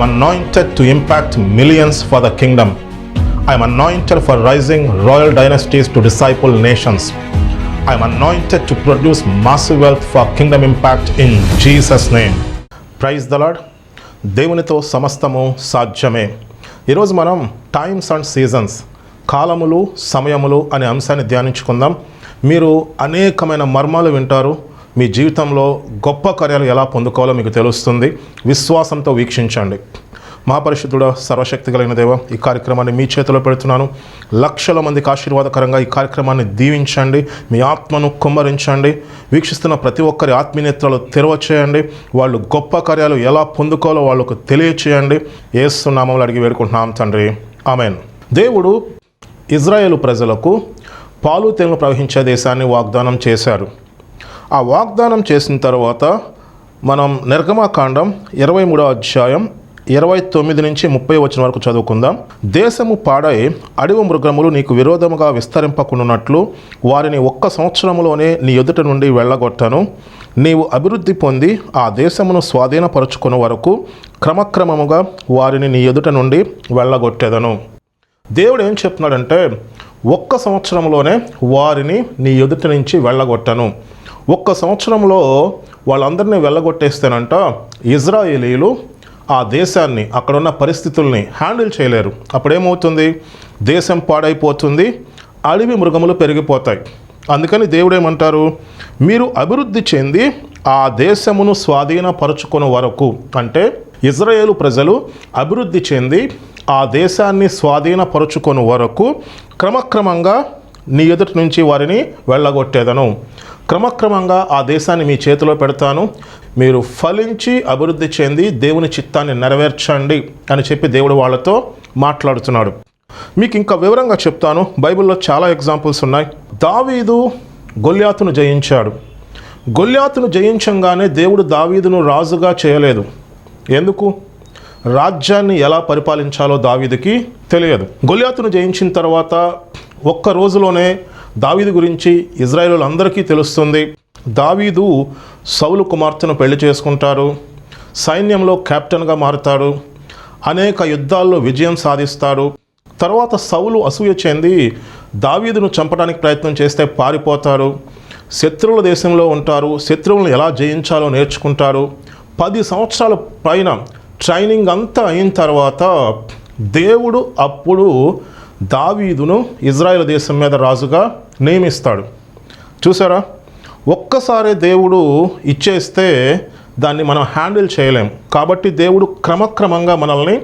I am anointed to impact millions for the kingdom. I am anointed for rising royal dynasties to disciple nations. I am anointed to produce massive wealth for kingdom impact in Jesus' name. Praise the lord దేవునితో సమస్తము సాధ్యమే ఈరోజు మనం times and seasons కాలములు సమయములు అనే అంశాన్ని ధ్యానించుకుందాం మీరు అనేకమైన మర్మాలు వింటారు మీ జీవితంలో గొప్ప కార్యాలు ఎలా పొందుకోవాలో మీకు తెలుస్తుంది. విశ్వాసంతో వీక్షించండి. మహాపరిశుద్ధుడ సర్వశక్తి కలిగిన దేవ ఈ కార్యక్రమాన్ని మీ చేతిలో పెడుతున్నాను. లక్షల మందికి ఆశీర్వాదకరంగా ఈ కార్యక్రమాన్ని దీవించండి. మీ ఆత్మను కుమ్మరించండి. వీక్షిస్తున్న ప్రతి ఒక్కరి ఆత్మీయత్రాలు తెరవచేయండి. వాళ్ళు గొప్ప కార్యాలు ఎలా పొందుకోవాలో వాళ్ళకు తెలియచేయండి. ఏస్తున్నామని అడిగి వేడుకుంటున్నాం తండ్రి. ఆమెన్. దేవుడు ఇజ్రాయేల్ ప్రజలకు పాలు తేనెలు ప్రవహించే దేశాన్ని వాగ్దానం చేశారు. ఆ వాగ్దానం చేసిన తర్వాత మనం నిర్గమాకాండం ఇరవై మూడో అధ్యాయం ఇరవై తొమ్మిది నుంచి ముప్పై వచ్చిన వరకు చదువుకుందాం. దేశము పాడై అడవి మృగములు నీకు విరోధముగా విస్తరింపకున్నట్లు వారిని ఒక్క సంవత్సరములోనే నీ ఎదుట నుండి వెళ్ళగొట్టను. నీవు అభివృద్ధి పొంది ఆ దేశమును స్వాధీనపరుచుకున్న వరకు క్రమక్రమముగా వారిని నీ ఎదుట నుండి వెళ్ళగొట్టెదను. దేవుడు ఏం చెప్తున్నాడంటే ఒక్క సంవత్సరంలోనే వారిని నీ ఎదుట నుంచి వెళ్ళగొట్టను. ఒక్క సంవత్సరంలో వాళ్ళందరినీ వెళ్ళగొట్టేస్తేనంట ఇజ్రాయేలీలు ఆ దేశాన్ని అక్కడున్న పరిస్థితుల్ని హ్యాండిల్ చేయలేరు. అప్పుడేమవుతుంది? దేశం పాడైపోతుంది అడవి మృగములు పెరిగిపోతాయి. అందుకని దేవుడేమంటారు? మీరు అభివృద్ధి చెంది ఆ దేశమును స్వాధీనపరచుకున్న వరకు అంటే ఇజ్రాయేలు ప్రజలు అభివృద్ధి చెంది ఆ దేశాన్ని స్వాధీనపరుచుకొని వరకు క్రమక్రమంగా నీ ఎదుటి నుంచి వారిని వెళ్ళగొట్టేదను. క్రమక్రమంగా ఆ దేశాన్ని మీ చేతిలో పెడతాను. మీరు ఫలించి అభివృద్ధి చెంది దేవుని చిత్తాన్ని నెరవేర్చండి అని చెప్పి దేవుడు వాళ్ళతో మాట్లాడుతున్నాడు. మీకు ఇంకా వివరంగా చెప్తాను. బైబిల్లో చాలా ఎగ్జాంపుల్స్ ఉన్నాయి. దావీదు గొల్యాతును జయించాడు. గొల్యాతును జయించంగానే దేవుడు దావీదును రాజుగా చేయలేదు. ఎందుకు? రాజ్యాన్ని ఎలా పరిపాలించాలో దావీదుకి తెలియదు. గొల్యాతును జయించిన తర్వాత ఒక్క రోజులోనే దావీదు గురించి ఇజ్రాయేల్ అందరికీ తెలుస్తుంది. దావీదు సౌలు కుమార్తెను పెళ్ళి చేసుకుంటారు. సైన్యంలో కెప్టెన్గా మారుతాడు. అనేక యుద్ధాల్లో విజయం సాధిస్తాడు. తర్వాత సౌలు అసూయ చెంది దావీదును చంపడానికి ప్రయత్నం చేస్తే పారిపోతారు. శత్రువుల దేశంలో ఉంటారు. శత్రువులను ఎలా జయించాలో నేర్చుకుంటారు. పది సంవత్సరాల పైన ట్రైనింగ్ అంతా అయిన తర్వాత దేవుడు అప్పుడు దావీదును ఇజ్రాయెల్ దేశం మీద రాజుగా నియమిస్తాడు. చూసారా? ఒక్కసారి దేవుడు ఇచ్చేస్తే దాన్ని మనం హ్యాండిల్ చేయలేం. కాబట్టి దేవుడు క్రమక్రమంగా మనల్ని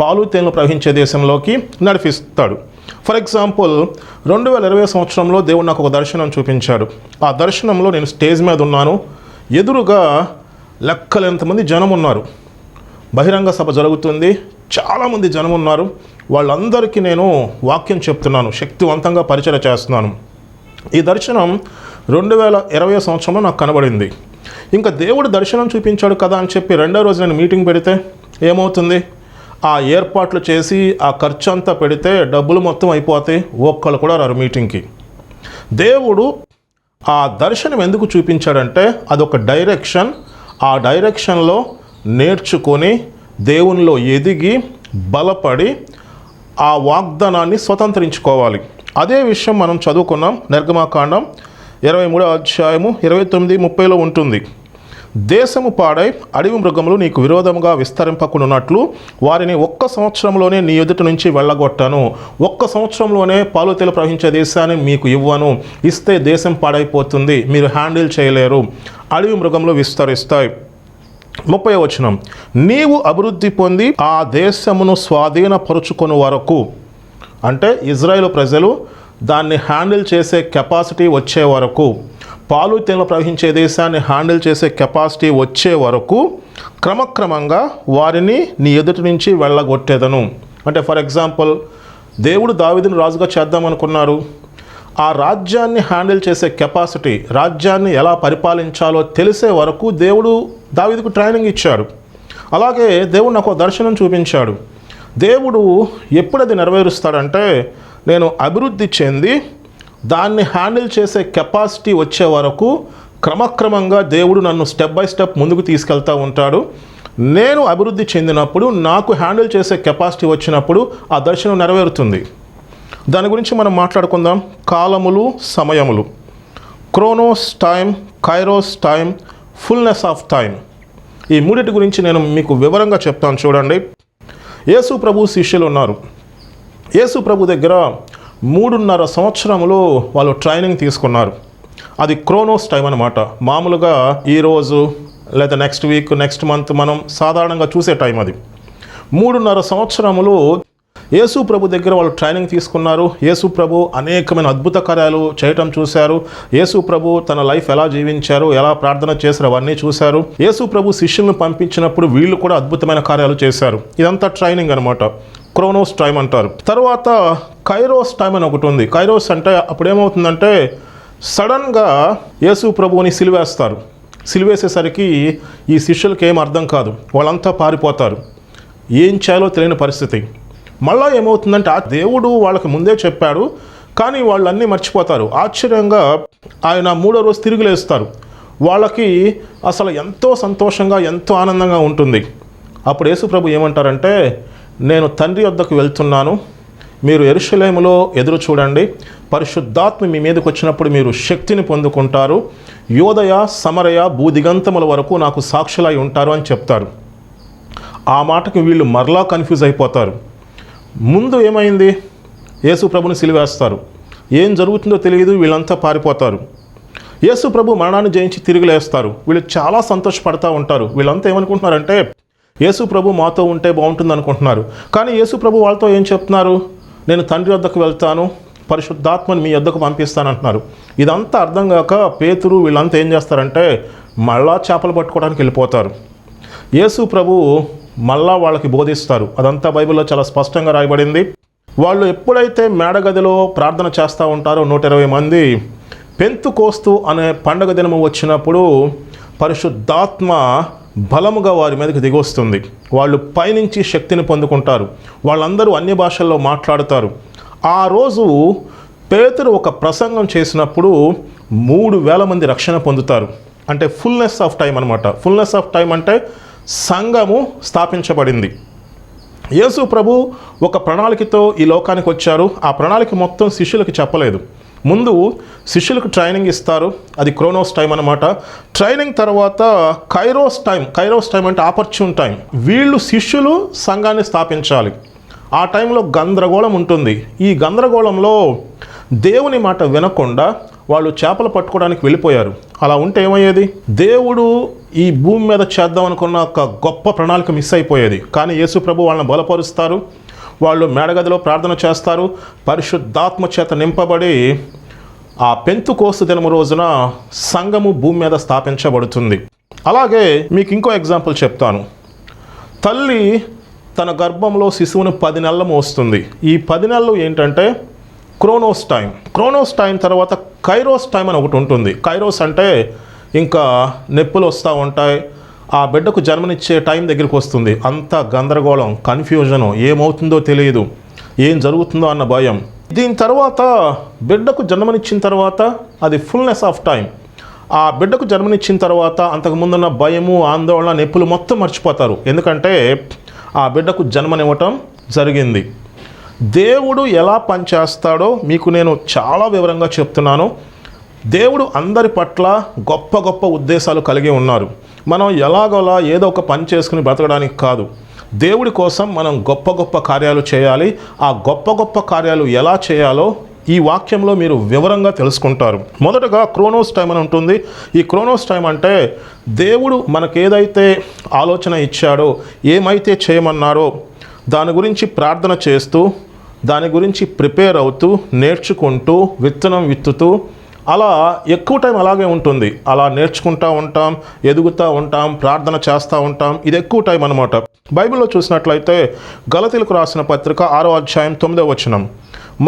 పాలు తేనెలు ప్రవహించే దేశంలోకి నడిపిస్తాడు. ఫర్ ఎగ్జాంపుల్ రెండు వేల ఇరవై సంవత్సరంలో దేవుడు నాకు ఒక దర్శనం చూపించాడు. ఆ దర్శనంలో నేను స్టేజ్ మీద ఉన్నాను. ఎదురుగా లెక్కలేంతమంది జనం ఉన్నారు. బహిరంగ సభ జరుగుతుంది. చాలామంది జనం ఉన్నారు. వాళ్ళందరికీ నేను వాక్యం చెప్తున్నాను శక్తివంతంగా పరిచయం చేస్తున్నాను. ఈ దర్శనం రెండు వేల ఇరవై సంవత్సరంలో నాకు కనబడింది. ఇంకా దేవుడు దర్శనం చూపించాడు కదా అని చెప్పి రెండో రోజు నేను మీటింగ్ పెడితే ఏమవుతుంది? ఆ ఏర్పాట్లు చేసి ఆ ఖర్చు అంతా పెడితే డబ్బులు మొత్తం అయిపోతాయి ఒక్కళ్ళు కూడా రారు మీటింగ్కి. దేవుడు ఆ దర్శనం ఎందుకు చూపించాడంటే అదొక డైరెక్షన్. ఆ డైరెక్షన్లో నేర్చుకొని దేవునిలో ఎదిగి బలపడి ఆ వాగ్దానాన్ని స్వతంత్రించుకోవాలి. అదే విషయం మనం చదువుకున్నాం నిర్గమాకాండం ఇరవై మూడో అధ్యాయము ఇరవై తొమ్మిది ముప్పైలో ఉంటుంది. దేశము పాడై అడవి మృగములు నీకు విరోధముగా విస్తరింపకున్నట్లు వారిని ఒక్క సంవత్సరంలోనే నీ ఎదుటి నుంచి వెళ్ళగొట్టాను. ఒక్క సంవత్సరంలోనే పాలు తెలు ప్రవహించే దేశాన్ని మీకు ఇవ్వను. ఇస్తే దేశం పాడైపోతుంది. మీరు హ్యాండిల్ చేయలేరు. అడవి మృగములు విస్తరిస్తాయి. ముప్పై వచనం. నీవు అభివృద్ధి పొంది ఆ దేశమును స్వాధీనపరుచుకొని వరకు అంటే ఇజ్రాయెల్ ప్రజలు దాన్ని హ్యాండిల్ చేసే కెపాసిటీ వచ్చే వరకు పాలు తేనెలు ప్రవహించే దేశాన్ని హ్యాండిల్ చేసే కెపాసిటీ వచ్చే వరకు క్రమక్రమంగా వారిని నీ ఎదుటి నుంచి వెళ్ళగొట్టేదను. అంటే ఫర్ ఎగ్జాంపుల్ దేవుడు దావిదిని రాజుగా చేద్దామనుకున్నారు ఆ రాజ్యాన్ని హ్యాండిల్ చేసే కెపాసిటీ రాజ్యాన్ని ఎలా పరిపాలించాలో తెలిసే వరకు దేవుడు దావీదుకు ట్రైనింగ్ ఇచ్చాడు అలాగే దేవుడు నాకు దర్శనం చూపించాడు. దేవుడు ఎప్పుడు అది నెరవేరుస్తాడంటే నేను అభివృద్ధి చెంది దాన్ని హ్యాండిల్ చేసే కెపాసిటీ వచ్చే వరకు క్రమక్రమంగా దేవుడు నన్ను స్టెప్ బై స్టెప్ ముందుకు తీసుకెళ్తూ ఉంటాడు. నేను అభివృద్ధి చెందినప్పుడు నాకు హ్యాండిల్ చేసే కెపాసిటీ వచ్చినప్పుడు ఆ దర్శనం నెరవేరుతుంది. దాని గురించి మనం మాట్లాడుకుందాం. కాలములు సమయములు. Chronos time kairos time fullness of time ఈ మూడింటి గురించి నేను మీకు వివరంగా చెప్తాను చూడండి. యేసు ప్రభు శిష్యులు ఉన్నారు. యేసు ప్రభు దగ్గర మూడున్నర సంవత్సరంలో వాళ్ళు ట్రైనింగ్ తీసుకున్నారు. అది క్రోనోస్ టైం అనమాట మామూలుగా ఈరోజు లేదా నెక్స్ట్ వీక్ నెక్స్ట్ మంత్ మనం సాధారణంగా చూసే టైం అది. మూడున్నర సంవత్సరములు యేసు ప్రభు దగ్గర వాళ్ళు ట్రైనింగ్ తీసుకున్నారు. యేసు ప్రభు అనేకమైన అద్భుత కార్యాలు చేయటం చూశారు. యేసు ప్రభు తన లైఫ్ ఎలా జీవించారు ఎలా ప్రార్థన చేశారు అవన్నీ చూశారు. యేసు ప్రభు శిష్యులను పంపించినప్పుడు వీళ్ళు కూడా అద్భుతమైన కార్యాలు చేశారు. ఇదంతా ట్రైనింగ్ అనమాట క్రోనోస్ టైం అంటారు. తర్వాత కైరోస్ టైం అని ఒకటి ఉంది. కైరోస్ అంటే అప్పుడు ఏమవుతుందంటే సడన్గా యేసు ప్రభువుని సిలివేస్తారు. సిలివేసేసరికి ఈ శిష్యులకి ఏం అర్థం కాదు. వాళ్ళంతా పారిపోతారు. ఏం చేయాలో తెలియని పరిస్థితి. మళ్ళా ఏమవుతుందంటే ఆ దేవుడు వాళ్ళకి ముందే చెప్పాడు కానీ వాళ్ళు అన్నీ మర్చిపోతారు. ఆశ్చర్యంగా ఆయన మూడో రోజు తిరిగి లేస్తారు. వాళ్ళకి అసలు ఎంతో సంతోషంగా ఎంతో ఆనందంగా ఉంటుంది. అప్పుడు యేసుప్రభు ఏమంటారంటే నేను తండ్రి వద్దకు వెళ్తున్నాను. మీరు ఎరుషలేములో ఎదురు చూడండి. పరిశుద్ధాత్మ మీ మీదకి వచ్చినప్పుడు మీరు శక్తిని పొందుకుంటారు. యోదయ సమరయ భూదిగంతముల వరకు నాకు సాక్షులై ఉంటారు అని చెప్తారు. ఆ మాటకి వీళ్ళు మరలా కన్ఫ్యూజ్ అయిపోతారు. ముందు ఏమైంది? యేసు ప్రభుని సిలివేస్తారు. ఏం జరుగుతుందో తెలియదు వీళ్ళంతా పారిపోతారు. యేసు ప్రభు మరణాన్ని జయించి తిరిగి లేస్తారు. వీళ్ళు చాలా సంతోషపడతా ఉంటారు. వీళ్ళంతా ఏమనుకుంటున్నారంటే యేసు ప్రభు మాతో ఉంటే బాగుంటుంది అనుకుంటున్నారు కానీ యేసు ప్రభు వాళ్ళతో ఏం చెప్తున్నారు? నేను తండ్రి వద్దకు వెళ్తాను పరిశుద్ధాత్మని మీ వద్దకు పంపిస్తాను అంటున్నారు ఇదంతా అర్థం కాక పేతురు వీళ్ళంతా ఏం చేస్తారంటే మళ్ళా చేపలు పట్టుకోవడానికి వెళ్ళిపోతారు. యేసు ప్రభు మళ్ళా వాళ్ళకి బోధిస్తారు. అదంతా బైబిల్లో చాలా స్పష్టంగా రాయబడింది. వాళ్ళు ఎప్పుడైతే మేడగదిలో ప్రార్థన చేస్తూ ఉంటారో నూట ఇరవై మంది పెంతు కోస్తు అనే పండగ దినము వచ్చినప్పుడు పరిశుద్ధాత్మ బలముగా వారి మీదకి దిగొస్తుంది. వాళ్ళు పైనుంచి శక్తిని పొందుకుంటారు. వాళ్ళందరూ అన్ని భాషల్లో మాట్లాడుతారు. ఆ రోజు పేతురు ఒక ప్రసంగం చేసినప్పుడు మూడు వేల మంది రక్షణ పొందుతారు. అంటే ఫుల్నెస్ ఆఫ్ టైం అనమాట ఫుల్నెస్ ఆఫ్ టైం అంటే సంఘము స్థాపించబడింది. యేసు ప్రభు ఒక ప్రణాళికతో ఈ లోకానికి వచ్చారు. ఆ ప్రణాళిక మొత్తం శిష్యులకు చెప్పలేదు. ముందు శిష్యులకు ట్రైనింగ్ ఇస్తారు. అది క్రోనోస్ టైం అనమాట ట్రైనింగ్ తర్వాత కైరోస్ టైం కైరోస్ టైం అంటే ఆపర్చున్ టైం. వీళ్ళు శిష్యులు సంఘాన్ని స్థాపించాలి. ఆ టైంలో గందరగోళం ఉంటుంది. ఈ గందరగోళంలో దేవుని మాట వినకుండా వాళ్ళు చేపలు పట్టుకోవడానికి వెళ్ళిపోయారు. అలా ఉంటే ఏమయ్యేది? దేవుడు ఈ భూమి మీద చేద్దాం అనుకున్న ఒక గొప్ప ప్రణాళిక మిస్ అయిపోయేది. కానీ యేసు ప్రభు వాళ్ళని బలపరుస్తారు. వాళ్ళు మేడగదిలో ప్రార్థన చేస్తారు. పరిశుద్ధాత్మ చేత నింపబడి ఆ పెంతు కోసు దినము రోజున సంఘము భూమి మీద స్థాపించబడుతుంది. అలాగే మీకు ఇంకో ఎగ్జాంపుల్ చెప్తాను. తల్లి తన గర్భంలో శిశువును పది నెలలు మోస్తుంది. ఈ పది నెలలు ఏంటంటే క్రోనోస్ టైం. క్రోనోస్ టైం తర్వాత కైరోస్ టైం అని ఒకటి ఉంటుంది. కైరోస్ అంటే ఇంకా నొప్పులు వస్తూ ఉంటాయి. ఆ బిడ్డకు జన్మనిచ్చే టైం దగ్గరికి వస్తుంది. అంత గందరగోళం కన్ఫ్యూజను ఏమవుతుందో తెలియదు. ఏం జరుగుతుందో అన్న భయం. దీని తర్వాత బిడ్డకు జన్మనిచ్చిన తర్వాత అది ఫుల్నెస్ ఆఫ్ టైం ఆ బిడ్డకు జన్మనిచ్చిన తర్వాత అంతకుముందున్న భయము ఆందోళన నొప్పులు మొత్తం మర్చిపోతారు. ఎందుకంటే ఆ బిడ్డకు జన్మనివ్వటం జరిగింది. దేవుడు ఎలా పనిచేస్తాడో మీకు నేను చాలా వివరంగా చెప్తున్నాను. దేవుడు అందరి పట్ల గొప్ప గొప్ప ఉద్దేశాలు కలిగి ఉన్నారు. మనం ఎలాగోలా ఏదో ఒక పని చేసుకుని బ్రతకడానికి కాదు. దేవుడి కోసం మనం గొప్ప గొప్ప కార్యాలు చేయాలి. ఆ గొప్ప గొప్ప కార్యాలు ఎలా చేయాలో ఈ వాక్యంలో మీరు వివరంగా తెలుసుకుంటారు. మొదటగా క్రోనోస్ టైం అని ఉంటుంది. ఈ క్రోనోస్ టైం అంటే దేవుడు మనకేదైతే ఆలోచన ఇచ్చాడో ఏమైతే చేయమన్నారో దాని గురించి ప్రార్థన చేస్తూ దాని గురించి ప్రిపేర్ అవుతూ నేర్చుకుంటూ విత్తనం విత్తుతూ అలా ఎక్కువ టైం అలాగే ఉంటుంది. అలా నేర్చుకుంటూ ఉంటాం ఎదుగుతూ ఉంటాం ప్రార్థన చేస్తూ ఉంటాం ఇది ఎక్కువ టైం అనమాట బైబిల్లో చూసినట్లయితే గలతీలకు రాసిన పత్రిక ఆరో అధ్యాయం తొమ్మిదో వచనం.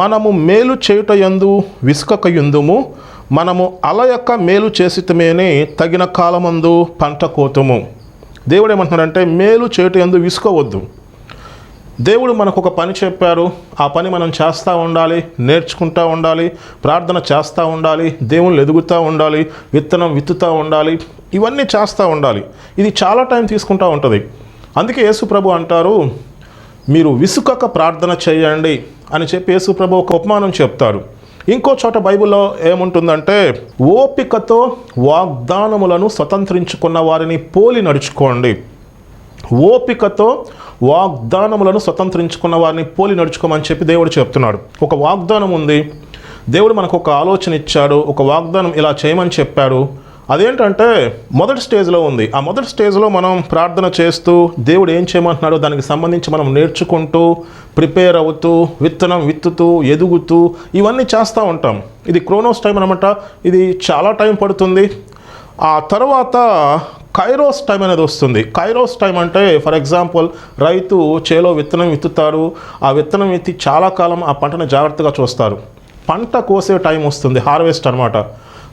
మనము మేలు చేయుట యందు విసుకక యుందుము మనము అలయక్క మేలు చేసితమేనే తగిన కాలమందు పంట కోతుము. దేవుడు ఏమంటున్నాడంటే మేలు చేయుట యందు విసుకోవద్దు దేవుడు మనకు ఒక పని చెప్పారు ఆ పని మనం చేస్తూ ఉండాలి నేర్చుకుంటూ ఉండాలి ప్రార్థన చేస్తూ ఉండాలి దేవుళ్ళు ఎదుగుతూ ఉండాలి విత్తనం విత్తుతూ ఉండాలి ఇవన్నీ చేస్తూ ఉండాలి. ఇది చాలా టైం తీసుకుంటూ ఉంటుంది. అందుకే యేసుప్రభు అంటారు మీరు విసుకక ప్రార్థన చేయండి అని చెప్పి యేసుప్రభు ఒక ఉపమానం చెప్తారు ఇంకో చోట బైబిల్లో ఏముంటుందంటే ఓపికతో వాగ్దానములను స్వతంత్రించుకున్న వారిని పోలి నడుచుకోండి. ఓపికతో వాగ్దానములను స్వతంత్రించుకున్న వారిని పోలి నడుచుకోమని చెప్పి దేవుడు చెప్తున్నాడు. ఒక వాగ్దానం ఉంది. దేవుడు మనకు ఒక ఆలోచన ఇచ్చాడు. ఒక వాగ్దానం ఇలా చేయమని చెప్పాడు. అదేంటంటే మొదటి స్టేజ్లో ఉంది. ఆ మొదటి స్టేజ్లో మనం ప్రార్థన చేస్తూ దేవుడు ఏం చేయమంటున్నాడో దానికి సంబంధించి మనం నేర్చుకుంటూ ప్రిపేర్ అవుతూ విత్తనం విత్తుతూ ఎదుగుతూ ఇవన్నీ చేస్తూ ఉంటాం. ఇది క్రోనోస్ టైం అనమాట ఇది చాలా టైం పడుతుంది. ఆ తర్వాత కైరోస్ టైం అనేది వస్తుంది. కైరోస్ టైం అంటే ఫర్ ఎగ్జాంపుల్ రైతు చేలో విత్తనం విత్తుతారు ఆ విత్తనం విత్తి చాలా కాలం ఆ పంటను జాగ్రత్తగా చూస్తారు. పంట కోసే టైం వస్తుంది హార్వెస్ట్ అనమాట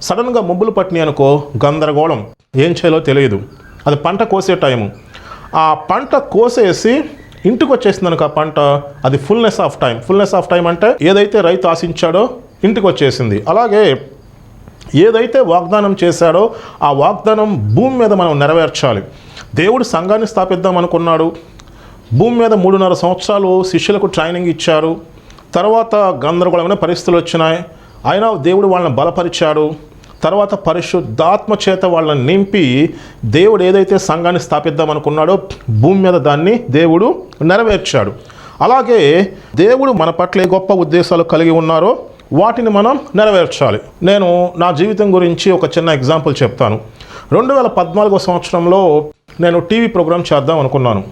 సడన్గా ముబ్బులు పట్టినాయి అనుకో గందరగోళం. ఏం చేయాలో తెలియదు. అది పంట కోసే టైము. ఆ పంట కోసేసి ఇంటికి వచ్చేసింది అనుకో ఆ పంట అది fullness of time. Fullness of time అంటే ఏదైతే రైతు ఆశించాడో ఇంటికి వచ్చేసింది. అలాగే ఏదైతే వాగ్దానం చేశాడో ఆ వాగ్దానం భూమి మీద మనం నెరవేర్చాలి. దేవుడు సంఘాన్ని స్థాపిద్దాం అనుకున్నాడు. భూమి మీద మూడున్నర సంవత్సరాలు శిష్యులకు ట్రైనింగ్ ఇచ్చారు. తర్వాత గందరగోళమైన పరిస్థితులు వచ్చినాయి. అయినా దేవుడు వాళ్ళని బలపరిచాడు. తర్వాత పరిశుద్ధాత్మ చేత వాళ్ళని నింపి దేవుడు ఏదైతే సంఘాన్ని స్థాపిద్దాం అనుకున్నాడో భూమి మీద దాన్ని దేవుడు నెరవేర్చాడు. అలాగే దేవుడు మన పట్ల ఏ గొప్ప ఉద్దేశాలు కలిగి ఉన్నారో వాటిని మనం నెరవేర్చాలి. నేను నా జీవితం గురించి ఒక చిన్న ఎగ్జాంపుల్ చెప్తాను. రెండు వేల పద్నాలుగో సంవత్సరంలో నేను టీవీ ప్రోగ్రామ్ చేద్దాం అనుకున్నాను.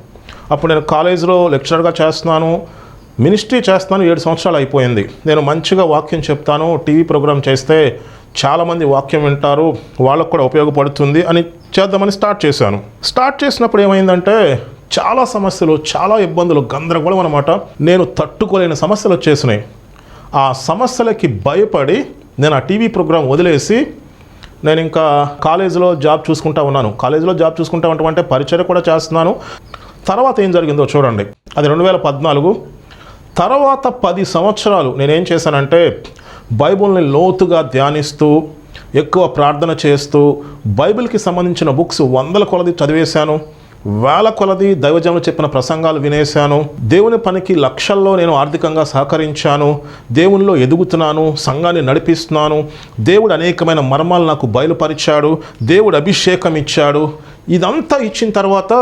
అప్పుడు నేను కాలేజీలో లెక్చరర్గా చేస్తున్నాను. మినిస్ట్రీ చేస్తున్నాను. ఏడు సంవత్సరాలు అయిపోయింది. నేను మంచిగా వాక్యం చెప్తాను. టీవీ ప్రోగ్రామ్ చేస్తే చాలామంది వాక్యం వింటారు. వాళ్ళకు కూడా ఉపయోగపడుతుంది అని చేద్దామని స్టార్ట్ చేశాను. స్టార్ట్ చేసినప్పుడు ఏమైందంటే చాలా సమస్యలు చాలా ఇబ్బందులు గందరగోళం అనమాట నేను తట్టుకోలేని సమస్యలు వచ్చేసినాయి. ఆ సమస్యలకి భయపడి నేను ఆ టీవీ ప్రోగ్రాం వదిలేసి నేను ఇంకా కాలేజీలో జాబ్ చూసుకుంటా ఉన్నాను. కాలేజీలో జాబ్ చూసుకుంటా ఉంటామంటే పరిచయం కూడా చేస్తున్నాను. తర్వాత ఏం జరిగిందో చూడండి. అది రెండు వేల పద్నాలుగు. తర్వాత పది సంవత్సరాలు నేనేం చేశానంటే బైబుల్ని లోతుగా ధ్యానిస్తూ ఎక్కువ ప్రార్థన చేస్తూ బైబిల్కి సంబంధించిన బుక్స్ వందల కొలది చదివేశాను. వేల కొలది దైవజనులు చెప్పిన ప్రసంగాలు వినేశాను. దేవుని పనికి లక్షల్లో నేను ఆర్థికంగా సహకరించాను. దేవునిలో ఎదుగుతున్నాను సంఘాన్ని నడిపిస్తున్నాను. దేవుడు అనేకమైన మర్మాలు నాకు బయలుపరిచాడు. దేవుడు అభిషేకం ఇచ్చాడు. ఇదంతా ఇచ్చిన తర్వాత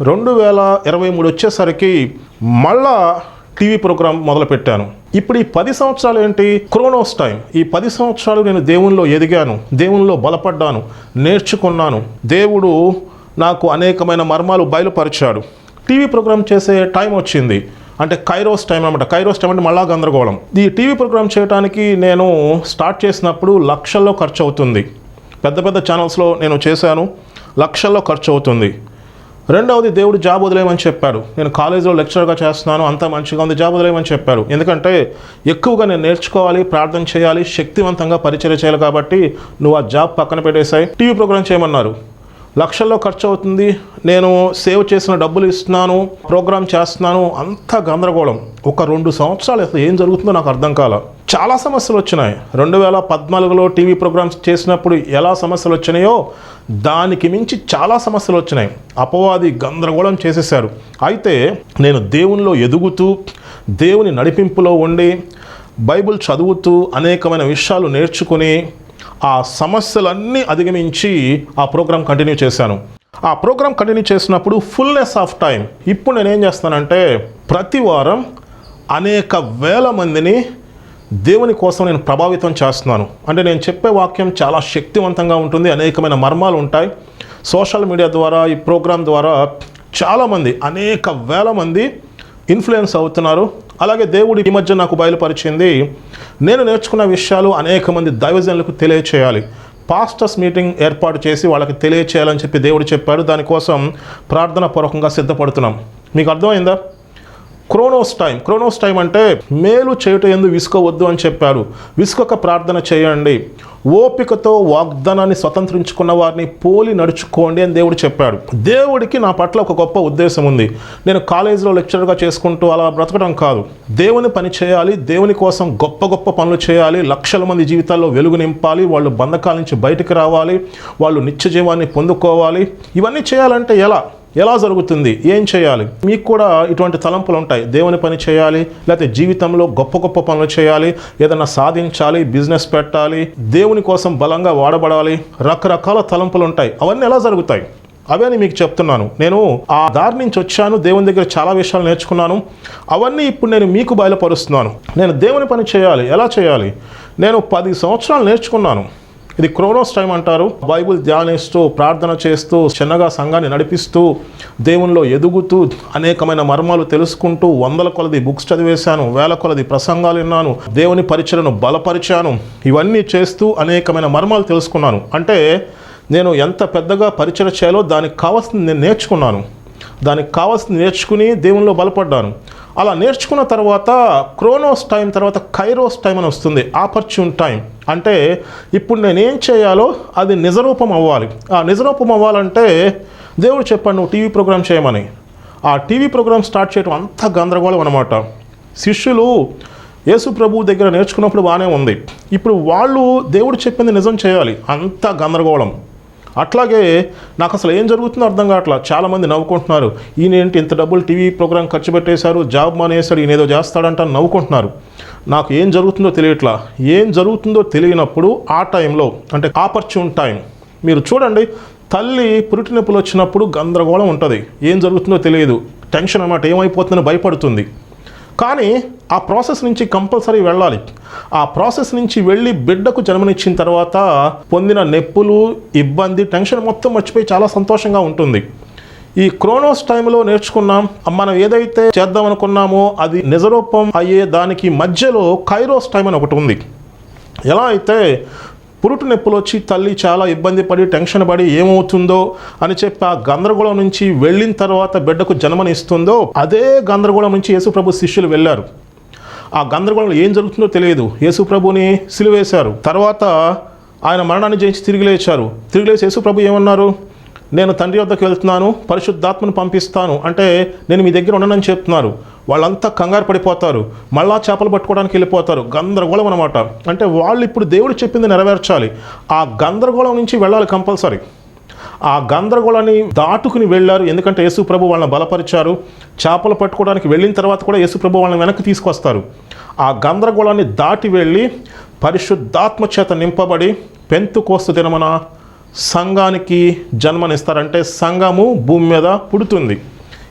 రెండు వేల ఇరవై మూడు వచ్చేసరికి మళ్ళా టీవీ ప్రోగ్రాం మొదలుపెట్టాను. ఇప్పుడు ఈ పది సంవత్సరాలు ఏంటి? Chronos time. ఈ పది సంవత్సరాలు నేను దేవునిలో ఎదిగాను. దేవునిలో బలపడ్డాను. నేర్చుకున్నాను. దేవుడు నాకు అనేకమైన మర్మాలు బయలుపరిచాడు. టీవీ ప్రోగ్రామ్ చేసే టైం వచ్చింది. అంటే కైరోస్ టైం అనమాట కైరోస్ టైం అంటే మళ్ళా గందరగోళం. ఈ టీవీ ప్రోగ్రామ్ చేయడానికి నేను స్టార్ట్ చేసినప్పుడు లక్షల్లో ఖర్చు అవుతుంది పెద్ద పెద్ద ఛానల్స్లో నేను చేశాను. లక్షల్లో ఖర్చు అవుతుంది రెండవది దేవుడు జాబ్ వదిలేయమని చెప్పాడు. నేను కాలేజీలో లెక్చరర్గా చేస్తున్నాను. అంతా మంచిగా ఉంది. జాబ్ వదిలేయమని చెప్పాడు. ఎందుకంటే ఎక్కువగా నేను నేర్చుకోవాలి ప్రార్థన చేయాలి శక్తివంతంగా పరిచయం చేయాలి కాబట్టి నువ్వు ఆ జాబ్ పక్కన పెట్టేశాయి. టీవీ ప్రోగ్రామ్ చేయమన్నారు. లక్షల్లో ఖర్చు అవుతుంది నేను సేవ్ చేసిన డబ్బులు ఇస్తున్నాను ప్రోగ్రామ్ చేస్తున్నాను. అంత గందరగోళం. ఒక రెండు సంవత్సరాలు అసలు ఏం జరుగుతుందో నాకు అర్థం కాల. చాలా సమస్యలు వచ్చినాయి. రెండు వేల పద్నాలుగులో టీవీ ప్రోగ్రామ్స్ చేసినప్పుడు ఎలా సమస్యలు వచ్చినాయో దానికి మించి చాలా సమస్యలు వచ్చినాయి. అపవాది గందరగోళం చేసేసారు అయితే నేను దేవునిలో ఎదుగుతూ దేవుని నడిపింపులో ఉండి బైబిల్ చదువుతూ అనేకమైన విషయాలు నేర్చుకుని ఆ సమస్యలన్నీ అధిగమించి ఆ ప్రోగ్రాం కంటిన్యూ చేశాను. ఆ ప్రోగ్రాం కంటిన్యూ చేసినప్పుడు ఫుల్నెస్ ఆఫ్ టైం ఇప్పుడు నేనేం చేస్తానంటే ప్రతి వారం అనేక వేల మందిని దేవుని కోసం నేను ప్రభావితం చేస్తున్నాను. అంటే నేను చెప్పే వాక్యం చాలా శక్తివంతంగా ఉంటుంది అనేకమైన మర్మాలు ఉంటాయి. సోషల్ మీడియా ద్వారా ఈ ప్రోగ్రాం ద్వారా చాలామంది అనేక వేల మంది ఇన్ఫ్లుయెన్స్ అవుతున్నారు. అలాగే దేవుడు ఈ మధ్య నాకు బయలుపరిచింది నేను నేర్చుకున్న విషయాలు అనేక మంది దైవజనులకు తెలియచేయాలి. పాస్టర్స్ మీటింగ్ ఏర్పాటు చేసి వాళ్ళకి తెలియచేయాలని చెప్పి దేవుడు చెప్పాడు. దానికోసం ప్రార్థన పూర్వకంగా సిద్ధపడుతున్నాం. మీకు అర్థమైందా? Kronos time. క్రోనోస్ టైం అంటే మేలు చేయుట ఎందు విసుకోవద్దు అని చెప్పారు. విసుకొక ప్రార్థన చేయండి. ఓపికతో వాగ్దానాన్ని స్వతంత్రించుకున్న వారిని పోలి నడుచుకోండి అని దేవుడు చెప్పాడు. దేవుడికి నా పట్ల ఒక గొప్ప ఉద్దేశం ఉంది. నేను కాలేజీలో లెక్చరర్గా చేసుకుంటూ అలా బ్రతకడం కాదు. దేవుని పని చేయాలి. దేవుని కోసం గొప్ప గొప్ప పనులు చేయాలి. లక్షల మంది జీవితాల్లో వెలుగు నింపాలి. వాళ్ళు బంధకాల నుంచి బయటికి రావాలి. వాళ్ళు నిత్య జీవాన్ని పొందుకోవాలి. ఇవన్నీ చేయాలంటే ఎలా? ఎలా జరుగుతుంది? ఏం చేయాలి? మీకు కూడా ఇటువంటి తలంపులు ఉంటాయి. దేవుని పని చేయాలి లేకపోతే జీవితంలో గొప్ప గొప్ప పనులు చేయాలి ఏదైనా సాధించాలి బిజినెస్ పెట్టాలి దేవుని కోసం బలంగా వాడబడాలి రకరకాల తలంపులు ఉంటాయి. అవన్నీ ఎలా జరుగుతాయి? అవే అని మీకు చెప్తున్నాను. నేను ఆ దారి నుంచి వచ్చాను దేవుని దగ్గర చాలా విషయాలు నేర్చుకున్నాను. అవన్నీ ఇప్పుడు నేను మీకు బయలుపరుస్తున్నాను. నేను దేవుని పని చేయాలి. ఎలా చేయాలి? నేను పది సంవత్సరాలు నేర్చుకున్నాను. ఇది క్రోనోస్ టైం అంటారు. బైబుల్ ధ్యానిస్తూ ప్రార్థన చేస్తూ చిన్నగా సంఘాన్ని నడిపిస్తూ దేవునిలో ఎదుగుతూ అనేకమైన మర్మాలు తెలుసుకుంటూ వందల కొలది బుక్స్ చదివేశాను వేల కొలది ప్రసంగాలు విన్నాను దేవుని పరిచయను బలపరిచాను ఇవన్నీ చేస్తూ అనేకమైన మర్మాలు తెలుసుకున్నాను. అంటే నేను ఎంత పెద్దగా పరిచయం చేయాలో దానికి కావాల్సింది నేను నేర్చుకున్నాను. దానికి కావాల్సింది నేర్చుకుని దేవునిలో బలపడ్డాను. అలా నేర్చుకున్న తర్వాత క్రోనోస్ టైం తర్వాత కైరోస్ టైం అని వస్తుంది. Opportune time. అంటే ఇప్పుడు నేను ఏం చేయాలో అది నిజరూపం అవ్వాలి. ఆ నిజరూపం అవ్వాలంటే దేవుడు చెప్పాడు నువ్వు టీవీ ప్రోగ్రామ్ చేయమని. ఆ టీవీ ప్రోగ్రామ్ స్టార్ట్ చేయడం అంత గందరగోళం అనమాట శిష్యులు యేసు ప్రభు దగ్గర నేర్చుకున్నప్పుడు బాగానే ఉంది. ఇప్పుడు వాళ్ళు దేవుడు చెప్పింది నిజం చేయాలి. అంత గందరగోళం. అట్లాగే నాకు అసలు ఏం జరుగుతుందో అర్థం కావట్లా. చాలామంది నవ్వుకుంటున్నారు. ఈయన ఏంటి ఇంత డబ్బులు టీవీ ప్రోగ్రాం ఖర్చు పెట్టేశారు జాబ్ మానేశాడు ఈయన ఏదో చేస్తాడంట నవ్వుకుంటున్నారు. నాకు ఏం జరుగుతుందో తెలియట్లా. ఏం జరుగుతుందో తెలియనప్పుడు ఆ టైంలో అంటే ఆపర్చ్యూన్ టైం మీరు చూడండి తల్లి పురిటి నొప్పులు వచ్చినప్పుడు గందరగోళం ఉంటుంది. ఏం జరుగుతుందో తెలియదు. టెన్షన్ అన్నమాట ఏమైపోతుందని భయపడుతుంది. కానీ ఆ ప్రాసెస్ నుంచి కంపల్సరీ వెళ్ళాలి. ఆ ప్రాసెస్ నుంచి వెళ్ళి బిడ్డకు జన్మనిచ్చిన తర్వాత పొందిన నొప్పులు ఇబ్బంది టెన్షన్ మొత్తం మర్చిపోయి చాలా సంతోషంగా ఉంటుంది. ఈ క్రోనోస్ టైంలో నేర్చుకున్నాం మనం ఏదైతే చేద్దాం అనుకున్నామో అది నిజరూపం అయ్యే దానికి మధ్యలో కైరోస్ టైం అని ఒకటి ఉంది. ఎలా అయితే పురుటు నొప్పులు వచ్చి తల్లి చాలా ఇబ్బంది పడి టెన్షన్ పడి ఏమవుతుందో అని చెప్పి ఆ గందరగోళం నుంచి వెళ్ళిన తర్వాత బిడ్డకు జన్మనిస్తుందో అదే గందరగోళం నుంచి యేసుప్రభు శిష్యులు వెళ్ళారు. ఆ గందరగోళంలో ఏం జరుగుతుందో తెలియదు. యేసుప్రభుని సిలివేశారు. తర్వాత ఆయన మరణాన్ని జయించి తిరిగి లేచారు. తిరిగి లేచి యేసుప్రభు ఏమన్నారు? నేను తండ్రి వద్దకు వెళ్తున్నాను పరిశుద్ధాత్మను పంపిస్తాను. అంటే నేను మీ దగ్గర ఉండనని చెప్తున్నారు. వాళ్ళంతా కంగారు పడిపోతారు. మళ్ళా చేపలు పట్టుకోవడానికి వెళ్ళిపోతారు. గందరగోళం అనమాట అంటే వాళ్ళు ఇప్పుడు దేవుడు చెప్పింది నెరవేర్చాలి. ఆ గందరగోళం నుంచి వెళ్ళాలి కంపల్సరీ. ఆ గందరగోళాన్ని దాటుకుని వెళ్ళారు. ఎందుకంటే యేసు ప్రభు వాళ్ళని బలపరిచారు. చేపలు పట్టుకోవడానికి వెళ్ళిన తర్వాత కూడా యేసు ప్రభు వాళ్ళని వెనక్కి తీసుకొస్తారు. ఆ గందరగోళాన్ని దాటి వెళ్ళి పరిశుద్ధాత్మ చేత నింపబడి పెంతు కోస్తు దినమన సంఘానికి జన్మనిస్తారంటే సంఘము భూమి మీద పుడుతుంది.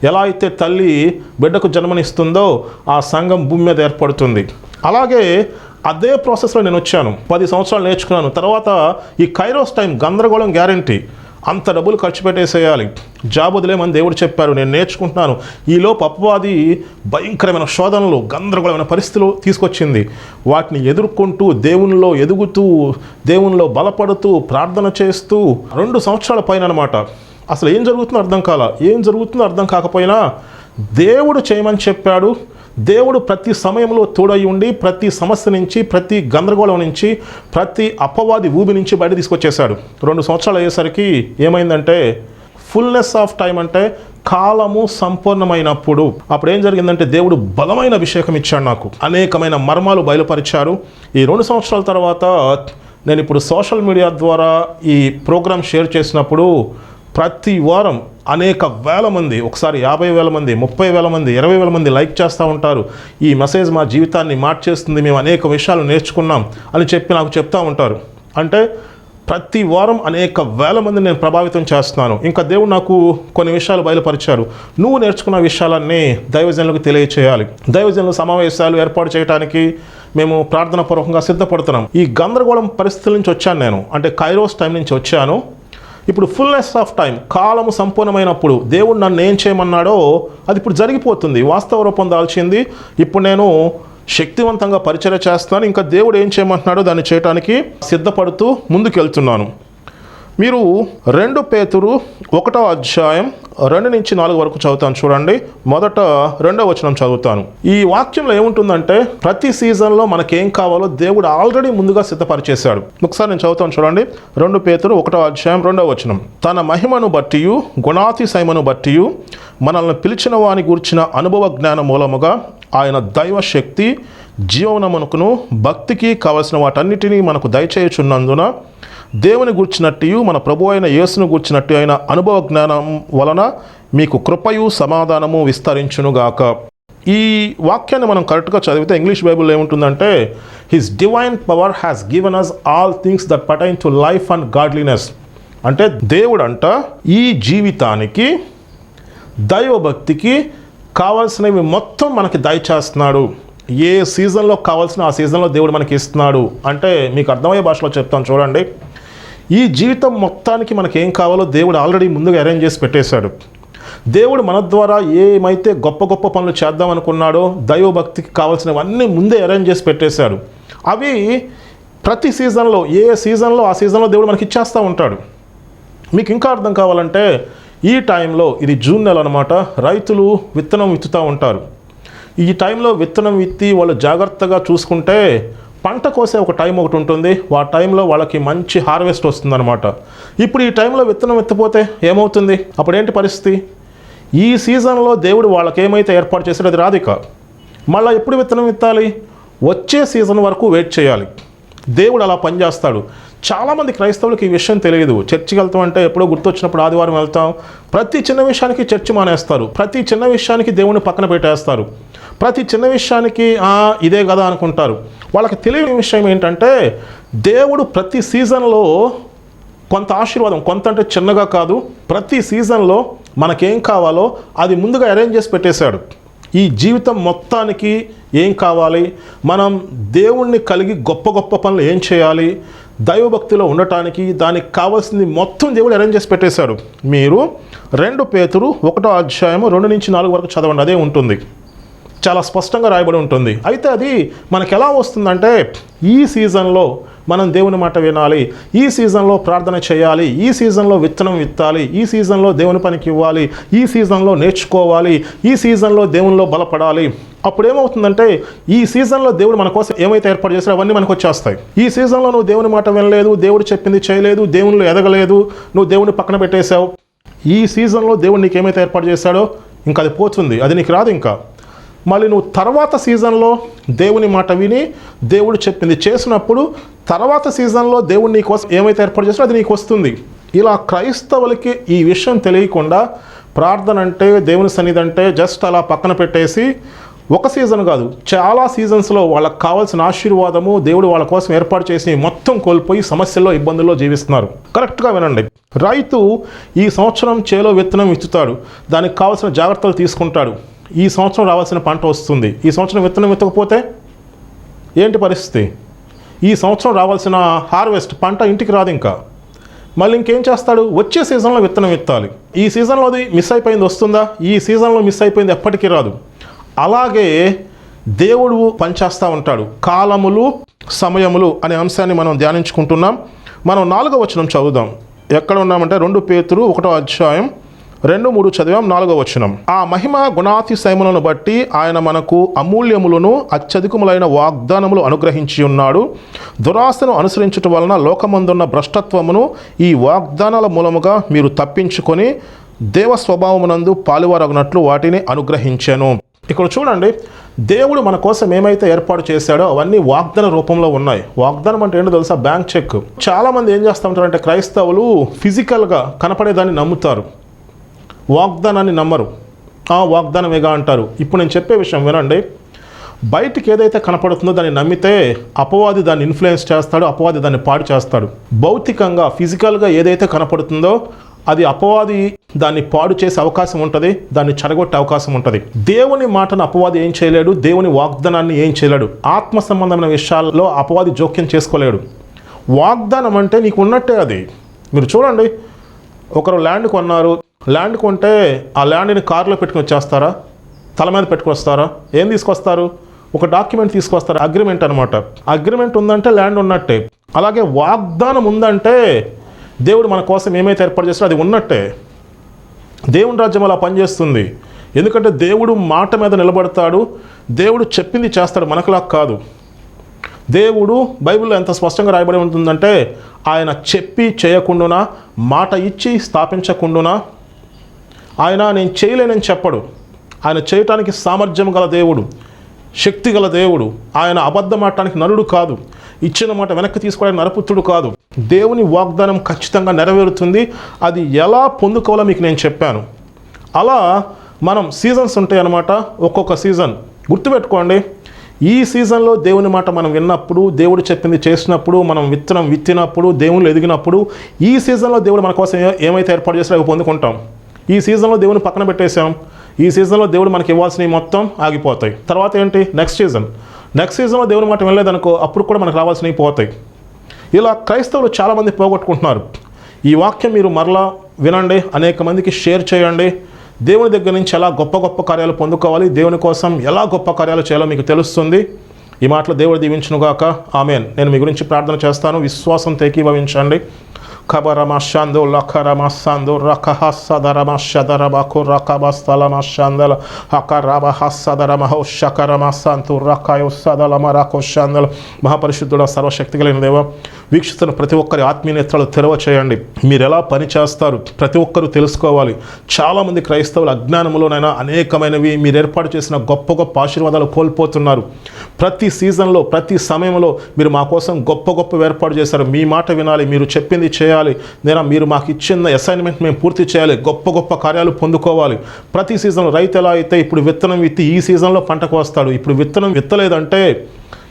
ఎలా అయితే తల్లి బిడ్డకు జన్మనిస్తుందో ఆ సంఘం భూమి మీద ఏర్పడుతుంది. అలాగే అదే ప్రాసెస్లో నేను వచ్చాను. పది సంవత్సరాలు నేర్చుకున్నాను. తర్వాత ఈ కైరోస్ టైం గందరగోళం గ్యారంటీ. అంత డబ్బులు ఖర్చు పెట్టేసేయాలి. జాబ్ వదిలేమని దేవుడు చెప్పారు. నేను నేర్చుకుంటున్నాను. ఈలోపు అపవాది భయంకరమైన శోధనలు గందరగోళమైన పరిస్థితులు తీసుకొచ్చింది. వాటిని ఎదుర్కొంటూ దేవునిలో ఎదుగుతూ దేవునిలో బలపడుతూ ప్రార్థన చేస్తూ రెండు సంవత్సరాల పైన అనమాట అసలు ఏం జరుగుతుందో అర్థం కాల. ఏం జరుగుతుందో అర్థం కాకపోయినా దేవుడు చేయమని చెప్పాడు. దేవుడు ప్రతి సమయంలో తోడై ఉండి ప్రతి సమస్య నుంచి ప్రతి గందరగోళం నుంచి ప్రతి అపవాది ఊబి నుంచి బయట తీసుకొచ్చేశాడు. రెండు సంవత్సరాలు అయ్యేసరికి ఏమైందంటే ఫుల్నెస్ ఆఫ్ టైం అంటే కాలము సంపూర్ణమైనప్పుడు. అప్పుడు ఏం జరిగిందంటే దేవుడు బలమైన అభిషేకం ఇచ్చాడు నాకు. అనేకమైన మర్మాలు బయలుపరిచారు. ఈ రెండు సంవత్సరాల తర్వాత నేను ఇప్పుడు సోషల్ మీడియా ద్వారా ఈ ప్రోగ్రామ్ షేర్ చేసినప్పుడు ప్రతి వారం అనేక వేల మంది ఒకసారి యాభై వేల మంది ముప్పై వేల మంది ఇరవై వేల మంది లైక్ చేస్తూ ఉంటారు. ఈ మెసేజ్ మా జీవితాన్ని మార్చేస్తుంది. మేము అనేక విషయాలు నేర్చుకున్నాం అని చెప్పి నాకు చెప్తూ ఉంటారు. అంటే ప్రతి వారం అనేక వేల మంది నేను ప్రభావితం చేస్తున్నాను. ఇంకా దేవుడు నాకు కొన్ని విషయాలు బయలుపరిచారు. నువ్వు నేర్చుకున్న విషయాలన్నీ దైవజనులకు తెలియచేయాలి. దైవజనుల సమావేశాలు ఏర్పాటు చేయడానికి మేము ప్రార్థన పూర్వకంగా సిద్ధపడుతున్నాం. ఈ గందరగోళం పరిస్థితుల నుంచి వచ్చాను నేను. అంటే కైరోస్ టైం నుంచి వచ్చాను. ఇప్పుడు ఫుల్నెస్ ఆఫ్ టైం కాలము సంపూర్ణమైనప్పుడు దేవుడు నన్ను ఏం చేయమన్నాడో అది ఇప్పుడు జరిగిపోతుంది. వాస్తవ రూపం దాల్చింది. ఇప్పుడు నేను శక్తివంతంగా పరిచయం చేస్తాను ఇంకా దేవుడు ఏం చేయమంటున్నాడో దాన్ని చేయడానికి సిద్ధపడుతూ ముందుకెళ్తున్నాను. మీరు రెండు పేతురు ఒకటో అధ్యాయం రెండు నుంచి నాలుగు వరకు చదువుతాను. చూడండి. మొదట రెండో వచనం చదువుతాను. ఈ వాక్యంలో ఏముంటుందంటే ప్రతి సీజన్లో మనకేం కావాలో దేవుడు ఆల్రెడీ ముందుగా సిద్ధపరిచేశాడు. ఒకసారి నేను చదువుతాను చూడండి. రెండు పేతురు ఒకటో అధ్యాయం రెండో వచనం. తన మహిమను బట్టి గుణాతిశయమను బట్టి మనల్ని పిలిచిన వాని గూర్చిన అనుభవ జ్ఞాన మూలముగా ఆయన దైవ శక్తి జీవనమునకును భక్తికి కావలసిన వాటన్నిటినీ మనకు దయచేయుచున్నందున దేవుని గూర్చినట్టు మన ప్రభు అయిన యేసును గూర్చినట్టు అయిన అనుభవ జ్ఞానం వలన మీకు కృపయు సమాధానము విస్తరించునుగాక. ఈ వాక్యాన్ని మనం కరెక్ట్గా చదివితే ఇంగ్లీష్ బైబుల్ ఏముంటుందంటే his divine power has given us all things that pertain to life and godliness అంటే దేవుడంట ఈ జీవితానికి దైవభక్తికి కావాల్సినవి మొత్తం మనకి దయచేస్తున్నాడు. ఏ సీజన్లో కావాల్సిన ఆ సీజన్లో దేవుడు మనకి ఇస్తున్నాడు. అంటే మీకు అర్థమయ్యే భాషలో చెప్తాను చూడండి. ఈ జీవితం మొత్తానికి మనకేం కావాలో దేవుడు ఆల్రెడీ ముందుగా అరేంజ్ చేసి పెట్టేశాడు. దేవుడు మన ద్వారా ఏమైతే గొప్ప గొప్ప పనులు చేద్దాం అనుకున్నాడో దైవభక్తికి కావాల్సినవన్నీ ముందే అరేంజ్ చేసి పెట్టేశాడు. అవి ప్రతి సీజన్లో ఏ సీజన్లో ఆ సీజన్లో దేవుడు మనకి ఇచ్చేస్తూ ఉంటాడు. మీకు ఇంకా అర్థం కావాలంటే ఈ టైంలో ఇది జూన్ నెల అనమాట రైతులు విత్తనం విత్తుతూ ఉంటారు. ఈ టైంలో విత్తనం విత్తి వాళ్ళు జాగ్రత్తగా చూసుకుంటే పంట కోసే ఒక టైం ఒకటి ఉంటుంది. ఆ టైంలో వాళ్ళకి మంచి హార్వెస్ట్ వస్తుందన్నమాట. ఇప్పుడు ఈ టైంలో విత్తనం విత్తపోతే ఏమవుతుంది? అప్పుడు ఏంటి పరిస్థితి? ఈ సీజన్లో దేవుడు వాళ్ళకి ఏమైతే ఏర్పాటు చేశాడో అది రాదిక మళ్ళీ ఎప్పుడు విత్తనం విత్తాలి వచ్చే సీజన్ వరకు వెయిట్ చేయాలి. దేవుడు అలా పనిచేస్తాడు చాలామంది క్రైస్తవులకు ఈ విషయం తెలియదు. చర్చికి వెళ్తాం అంటే ఎప్పుడో గుర్తొచ్చినప్పుడు ఆదివారం వెళ్తాం. ప్రతి చిన్న విషయానికి చర్చి మానేస్తారు. ప్రతి చిన్న విషయానికి దేవుని పక్కన పెట్టేస్తారు. ప్రతి చిన్న విషయానికి ఇదే కదా అనుకుంటారు. వాళ్ళకి తెలియని విషయం ఏంటంటే దేవుడు ప్రతి సీజన్లో కొంత ఆశీర్వాదం కొంత అంటే చిన్నగా కాదు ప్రతి సీజన్లో మనకేం కావాలో అది ముందుగా అరేంజ్ చేసి పెట్టేశాడు. ఈ జీవితం మొత్తానికి ఏం కావాలి? మనం దేవుణ్ణి కలిగి గొప్ప గొప్ప పనులు ఏం చేయాలి? దైవభక్తిలో ఉండటానికి దానికి కావాల్సింది మొత్తం దేవుడు అరేంజ్ చేసి పెట్టేశాడు. మీరు రెండు పేతురు ఒకటో అధ్యాయము రెండు నుంచి నాలుగు వరకు చదవండి అదే ఉంటుంది. చాలా స్పష్టంగా రాయబడి ఉంటుంది. అయితే అది మనకు ఎలా వస్తుందంటే ఈ సీజన్లో మనం దేవుని మాట వినాలి ఈ సీజన్లో ప్రార్థన చేయాలి ఈ సీజన్లో విత్తనం విత్తాలి ఈ సీజన్లో దేవుని పనికి ఇవ్వాలి ఈ సీజన్లో నేర్చుకోవాలి ఈ సీజన్లో దేవునిలో బలపడాలి. అప్పుడు ఏమవుతుందంటే ఈ సీజన్లో దేవుడు మన కోసం ఏమైతే ఏర్పాటు చేస్తాడో అవన్నీ మనకు వచ్చేస్తాయి. ఈ సీజన్లో నువ్వు దేవుని మాట వినలేదు దేవుడు చెప్పింది చేయలేదు దేవునిలో ఎదగలేదు నువ్వు దేవుని పక్కన పెట్టేశావు. ఈ సీజన్లో దేవుడు నీకు ఏమైతే ఏర్పాటు చేశాడో ఇంకా అది పోతుంది. అది నీకు రాదు ఇంకా. మళ్ళీ నువ్వు తర్వాత సీజన్లో దేవుని మాట విని దేవుడు చెప్పింది చేసినప్పుడు తర్వాత సీజన్లో దేవుడు నీ కోసం ఏమైతే ఏర్పాటు చేసినా అది నీకు వస్తుంది. ఇలా క్రైస్తవులకి ఈ విషయం తెలియకుండా ప్రార్థన అంటే దేవుని సన్నిధి అంటే జస్ట్ అలా పక్కన పెట్టేసి ఒక సీజన్ కాదు చాలా సీజన్స్లో వాళ్ళకి కావాల్సిన ఆశీర్వాదము దేవుడు వాళ్ళ కోసం ఏర్పాటు చేసి మొత్తం కోల్పోయి సమస్యల్లో ఇబ్బందుల్లో జీవిస్తున్నారు. కరెక్ట్గా వినండి. రైతు ఈ సంవత్సరం చేలో విత్తనం ఇచ్చుతాడు. దానికి కావాల్సిన జాగ్రత్తలు తీసుకుంటాడు. ఈ సంవత్సరం రావాల్సిన పంట వస్తుంది. ఈ సంవత్సరం విత్తనం విత్తకపోతే ఏంటి పరిస్థితి? ఈ సంవత్సరం రావాల్సిన హార్వెస్ట్ పంట ఇంటికి రాదు ఇంకా. మళ్ళీ ఇంకేం చేస్తాడు? వచ్చే సీజన్లో విత్తనం విత్తాలి. ఈ సీజన్లో అది మిస్ అయిపోయింది వస్తుందా? ఈ సీజన్లో మిస్ అయిపోయింది ఎప్పటికీ రాదు. అలాగే దేవుడు పనిచేస్తూ ఉంటాడు. కాలములు సమయములు అనే అంశాన్ని మనం ధ్యానించుకుంటున్నాం. మనం నాలుగో వచనం చదువుదాం. ఎక్కడ ఉన్నామంటే రెండు పేతురు ఒకటో అధ్యాయం రెండు మూడు చదివాం నాలుగో వచనం. ఆ మహిమ గుణాతిశయములను బట్టి ఆయన మనకు అమూల్యములను అత్యధికములైన వాగ్దానములు అనుగ్రహించి ఉన్నాడు. దురాశను అనుసరించటం వలన లోకమందున్న భ్రష్టత్వమును ఈ వాగ్దానాల మూలముగా మీరు తప్పించుకొని దేవ స్వభావమునందు పాలువారగినట్లు వాటిని అనుగ్రహించాను. ఇక్కడ చూడండి దేవుడు మన కోసం ఏమైతే ఏర్పాటు చేశాడో అవన్నీ వాగ్దాన రూపంలో ఉన్నాయి. వాగ్దానం అంటే ఏంటో తెలుసా? Bank cheque. చాలామంది ఏం చేస్తూ ఉంటారంటే క్రైస్తవులు ఫిజికల్గా కనపడేదాన్ని నమ్ముతారు. వాగ్దానాన్ని నమ్మరు. ఆ వాగ్దానమేగా అంటారు? ఇప్పుడు నేను చెప్పే విషయం వినండి. బయటికి ఏదైతే కనపడుతుందో దాన్ని నమ్మితే అపవాది దాన్ని ఇన్ఫ్లుయెన్స్ చేస్తాడు అపవాది దాన్ని పాడు చేస్తాడు. భౌతికంగా ఫిజికల్గా ఏదైతే కనపడుతుందో అది అపవాది దాన్ని పాడు చేసే అవకాశం ఉంటుంది దాన్ని చెడగొట్టే అవకాశం ఉంటుంది. దేవుని మాటను అపవాది ఏం చేయలేడు దేవుని వాగ్దానాన్ని ఏం చేయలేడు. ఆత్మ సంబంధమైన విషయాల్లో అపవాది జోక్యం చేసుకోలేడు. వాగ్దానం అంటే నీకు ఉన్నట్టే అది. మీరు చూడండి. ఒకరు ల్యాండ్ కొన్నారు ల్యాండ్ కొంటే ఆ ల్యాండ్ని కారులో పెట్టుకుని వచ్చేస్తారా? తల మీద పెట్టుకుని వస్తారా? ఏం తీసుకొస్తారు? ఒక డాక్యుమెంట్ తీసుకొస్తారు అగ్రిమెంట్ అనమాట అగ్రిమెంట్ ఉందంటే ల్యాండ్ ఉన్నట్టే. అలాగే వాగ్దానం ఉందంటే దేవుడు మన కోసం ఏమైతే ఏర్పాటు చేస్తాడో అది ఉన్నట్టే. దేవుని రాజ్యం అలా పనిచేస్తుంది. ఎందుకంటే దేవుడు మాట మీద నిలబడతాడు. దేవుడు చెప్పింది చేస్తాడు మనకులా కాదు. దేవుడు బైబిల్లో ఎంత స్పష్టంగా రాయబడి ఉంటుందంటే ఆయన చెప్పి చేయకుండానా మాట ఇచ్చి స్థాపించకుండానా ఆయన నేను చేయలేనని చెప్పడు. ఆయన చేయటానికి సామర్థ్యం గల దేవుడు శక్తి గల దేవుడు ఆయన అబద్ధం ఆడటానికి నరుడు కాదు. ఇచ్చిన మాట వెనక్కి తీసుకోవడానికి నరపుత్రుడు కాదు. దేవుని వాగ్దానం ఖచ్చితంగా నెరవేరుతుంది. అది ఎలా పొందుకోవాలో మీకు నేను చెప్పాను. అలా మనం సీజన్స్ ఉంటాయి అన్నమాట. ఒక్కొక్క సీజన్. గుర్తుపెట్టుకోండి ఈ సీజన్లో దేవుని మాట మనం విన్నప్పుడు దేవుడు చెప్పింది చేసినప్పుడు మనం విత్తనం విత్తినప్పుడు దేవుళ్ళు ఎదిగినప్పుడు ఈ సీజన్లో దేవుడు మన కోసం ఏమైతే ఏర్పాటు చేస్తారో అవి పొందుకుంటాం. ఈ సీజన్లో దేవుని పక్కన పెట్టేశాం. ఈ సీజన్లో దేవుడు మనకి ఇవ్వాల్సినవి మొత్తం ఆగిపోతాయి. తర్వాత ఏంటి? నెక్స్ట్ సీజన్ నెక్స్ట్ సీజన్లో దేవుని మాట వినలేదనుకో అప్పుడు కూడా మనకు రావాల్సినవి పోతాయి. ఇలా క్రైస్తవులు చాలామంది పోగొట్టుకుంటున్నారు. ఈ వాక్యం మీరు మరలా వినండి అనేక మందికి షేర్ చేయండి. దేవుని దగ్గర నుంచి ఎలా గొప్ప గొప్ప కార్యాలు పొందుకోవాలి దేవుని కోసం ఎలా గొప్ప కార్యాలు చేయాలో మీకు తెలుస్తుంది. ఈ మాటలు దేవుడు దీవించునుగాక. ఆమెన్. నేను మీ గురించి ప్రార్థన చేస్తాను. విశ్వాసం ఏకీభవించండి ఖబరమశాందో లఖరమశాందో రఖహస్సదరమశదరబకు రఖబస్థలమశాందల హకరబహస్సదరమహో శకరమశాంతు రఖయో సదలమరకో శాందల మహాపరిశుద్ధుడ సర్వశక్తి కలిగిన దేవ వీక్షిస్తున్న ప్రతి ఒక్కరి ఆత్మీయ నేత్రాలు తెరవ చేయండి మీరు ఎలా పని చేస్తారు ప్రతి ఒక్కరూ తెలుసుకోవాలి. చాలామంది క్రైస్తవులు అజ్ఞానములోనైనా అనేకమైనవి మీరు ఏర్పాటు చేసిన గొప్ప గొప్ప ఆశీర్వాదాలు కోల్పోతున్నారు. ప్రతి సీజన్లో ప్రతి సమయంలో మీరు మా కోసం గొప్ప గొప్ప ఏర్పాటు చేశారు. మీ మాట వినాలి మీరు చెప్పింది చేయాలి. నేను మీరు మాకు ఇచ్చిన అసైన్మెంట్ మేము పూర్తి చేయాలి. గొప్ప గొప్ప కార్యాలు పొందుకోవాలి. ప్రతి సీజన్లో రైతు ఎలా అయితే ఇప్పుడు విత్తనం విత్తి ఈ సీజన్లో పంటకు వస్తాడు ఇప్పుడు విత్తనం విత్తలేదంటే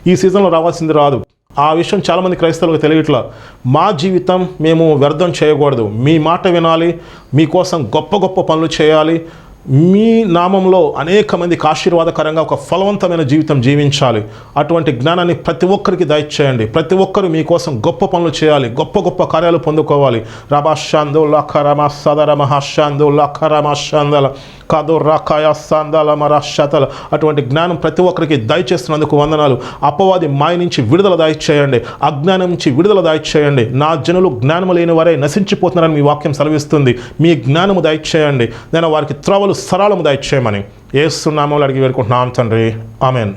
ఈ సీజన్లో రావాల్సింది రాదు. ఆ విషయం చాలామంది క్రైస్తవులకు తెలియట్లా. మా జీవితం మేము వ్యర్థం చేయకూడదు. మీ మాట వినాలి. మీకోసం గొప్ప గొప్ప పనులు చేయాలి. మీ నామంలో అనేక మందికి ఆశీర్వాదకరంగా ఒక ఫలవంతమైన జీవితం జీవించాలి. అటువంటి జ్ఞానాన్ని ప్రతి ఒక్కరికి దయచేయండి. ప్రతి ఒక్కరు మీకోసం గొప్ప పనులు చేయాలి. గొప్ప గొప్ప కార్యాలు పొందుకోవాలి. రబాషాందో లఖరమ సదరమ మహాశాందో లఖరమాశాందల కాదో రాకాయ సాందాల మరాశతల అటువంటి జ్ఞానం ప్రతి ఒక్కరికి దయచేస్తున్నందుకు వందనాలు. అపవాది మాయ నుంచి విడుదల దయచేయండి. అజ్ఞానం నుంచి విడుదల దయచేయండి. నా జనులు జ్ఞానము లేని వారే నశించిపోతున్నారని మీ వాక్యం సెలవిస్తుంది. మీ జ్ఞానము దయచేయండి. నేను వారికి త్రవలు సరళముద ఇచ్చేయమని ఏస్తున్నామో అడిగి వేడుకుంటున్నాం తండ్రి ఆమెన్